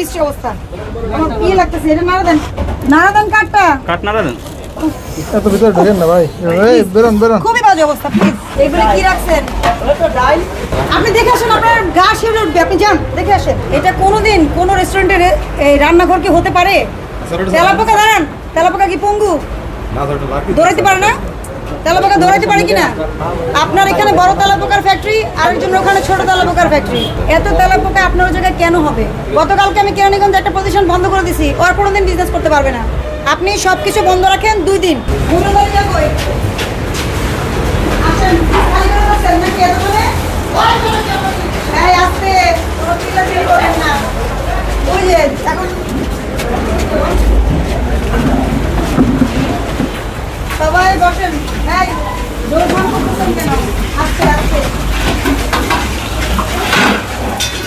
বৃষ্টি অবস্থা আমার কি লাগতেছে এটা নাড়া দেন নাড়া দেন কাঠটা কাট না দেন এত ভিতরে ঢোকেন না ভাই এই বেরোন বেরোন খুবই বাজে অবস্থা প্লিজ এগুলো কি রাখছেন আপনি দেখে আসেন আপনার গা শিউরে উঠবে আপনি যান দেখে আসেন এটা কোনোদিন কোনো রেস্টুরেন্টের এই রান্নাঘর কি হতে পারে তেলাপোকা দাঁড়ান তেলাপোকা কি পঙ্গু দৌড়াইতে পারে না তেলাপোকা দৌড়াইতে পারে কিনা? আপনার এখানে বড় তেলা পোকার ফ্যাক্টরি আরেকজন ওখানে ছোট তেলা পোকার ফ্যাক্টরি এত তেলা পোকা আপনার জায়গায় কেন হবে? গতকালকে আমি কেরানীগঞ্জ একটা প্রতিষ্ঠান বন্ধ করে দিছি ওর কোনোদিন বিজনেস করতে পারবে না। আপনি সব কিছু বন্ধ রাখেন দুই দিন। আসেন খালি করে বসেন নাকি এতক্ষণে? এই আস্তে, কোনো চিল্লাচিল্লি করবেন না। ওই যে, এখন সবাই বসেন। এই দৌড়ঝাঁপ করতেছেন কেন? আস্তে আস্তে।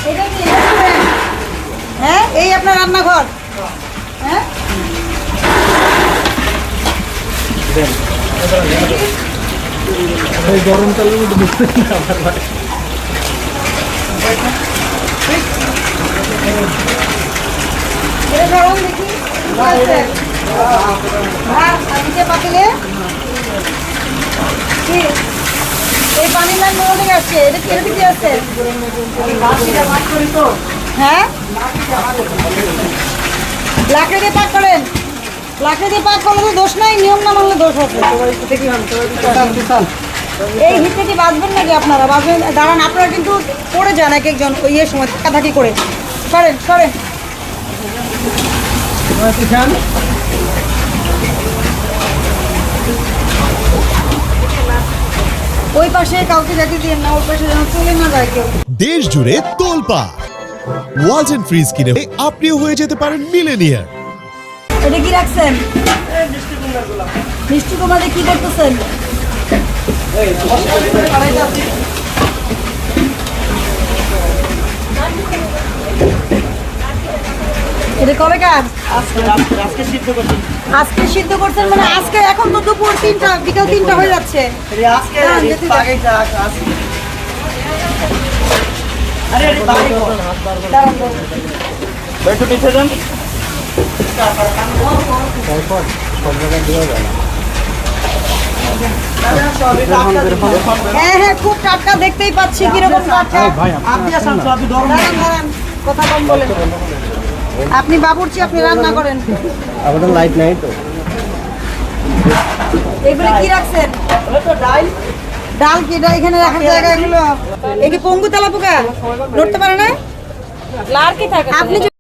এটা কি হ্যাঁ এই আপনার রান্নাঘর? হ্যাঁ? গরমকালের মধ্যে বুঝতে না আমার ভাই। দেখি? ভাত নিচে পাতিলে, কি? এই লাইন কোথা থেকে আসছে, এটা কি এটা আছে? হ্যাঁ? লাকড়ি দিয়ে পাক করেন। লাকড়ি দিয়ে পাক করলে দোষ নাই, নিয়ম না মানলে দোষ আছে। এই হিটে কি বাঁচবেন নাকি আপনারা? বাঁচবেন দাঁড়ান, আপনারা কিন্তু পড়ে যান এক একজন ওই ইয়ের সময়, থাকি করে। সরেন সরেন। ওই পাশে কাউকে যেতে দিয়ে না ওই পাশে যেন চলে না যায় কেউ। দেশ জুড়ে তোলপা ওয়ালটন ফ্রিজ কিনে আপনিও হয়ে যেতে পারেন মিলেনিয়ার। এটা কি রাখছেন? মিষ্টি কুমারে কি করতেছেন? এটা কবে কাজ আজকে সিদ্ধ করছেন মানে আজকে এখন তো তিনটা বিকাল তিনটা হয়ে যাচ্ছে। একটু পিছিয়ে যান। হ্যাঁ হ্যাঁ খুব টাটকা দেখতেই পাচ্ছি কীরকম কথা কম বলেন। আপনি বাবুর্চি আপনি রান্না করেন। আমাদের লাইট নাই তো। এগুলো কি রাখছেন? ডাল কি এটা এখানে রাখার জায়গা এগুলো? এই কি পঙ্গু তেলা পোকা নড়তে পারে না? আপনি